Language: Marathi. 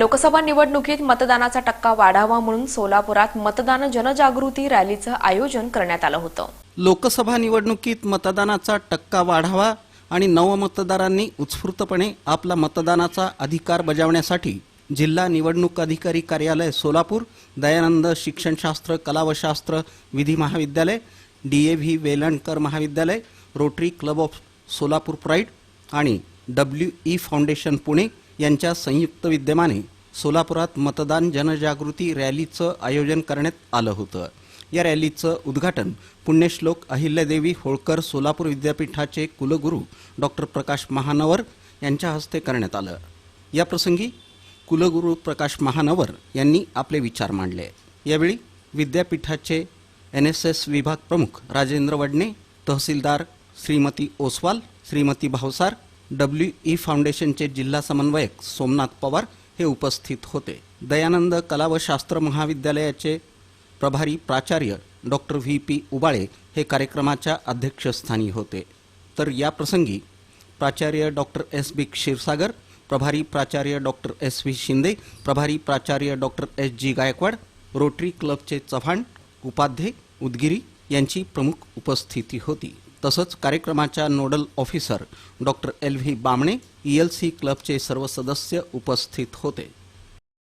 लोकसभा निवडणुकीत मतदानाचा टक्का वाढावा म्हणून सोलापुरात मतदान जनजागृती रॅलीचं आयोजन करण्यात आलं होतं. लोकसभा निवडणुकीत मतदानाचा टक्का वाढावा आणि नवमतदारांनी उत्स्फूर्तपणे आपला मतदानाचा अधिकार बजावण्यासाठी जिल्हा निवडणूक अधिकारी कार्यालय सोलापूर दयानंद शिक्षणशास्त्र कला व शास्त्र विधी महाविद्यालय डी ए व्ही वेलणकर महाविद्यालय Rotary Club of Solapur Pride आणि डब्ल्यू ई फाउंडेशन पुणे यांच्या संयुक्त विद्यमाने सोलापुरात मतदान जनजागृती रॅलीचं आयोजन करण्यात आलं होतं. या रॅलीचं उद्घाटन पुण्यश्लोक अहिल्यादेवी होळकर सोलापूर विद्यापीठाचे कुलगुरू डॉक्टर प्रकाश महानवर यांच्या हस्ते करण्यात आलं. याप्रसंगी कुलगुरू प्रकाश महानवर यांनी आपले विचार मांडले. यावेळी विद्यापीठाचे एन एस एस विभाग प्रमुख राजेंद्र वडणे तहसीलदार श्रीमती ओसवाल श्रीमती भावसार डब्ल्यू ई फाउंडेशनचे जिल्हा समन्वयक सोमनाथ पवार हे उपस्थित होते. दयानंद कला व शास्त्र महाविद्यालयाचे प्रभारी प्राचार्य डॉक्टर व्ही. पी. उबाळे हे कार्यक्रमाच्या अध्यक्षस्थानी होते. तर या प्रसंगी प्राचार्य डॉक्टर एस. बी. क्षीरसागर प्रभारी प्राचार्य डॉक्टर एस. व्ही. शिंदे प्रभारी प्राचार्य doctor S. G. Gaikwad Rotary क्लबचे चव्हाण उपाध्ये उदगिरी यांची प्रमुख उपस्थिती होती. तसंच कार्यक्रमाच्या nodal officer doctor L V Bamne E L C क्लबचे सर्व सदस्य उपस्थित होते.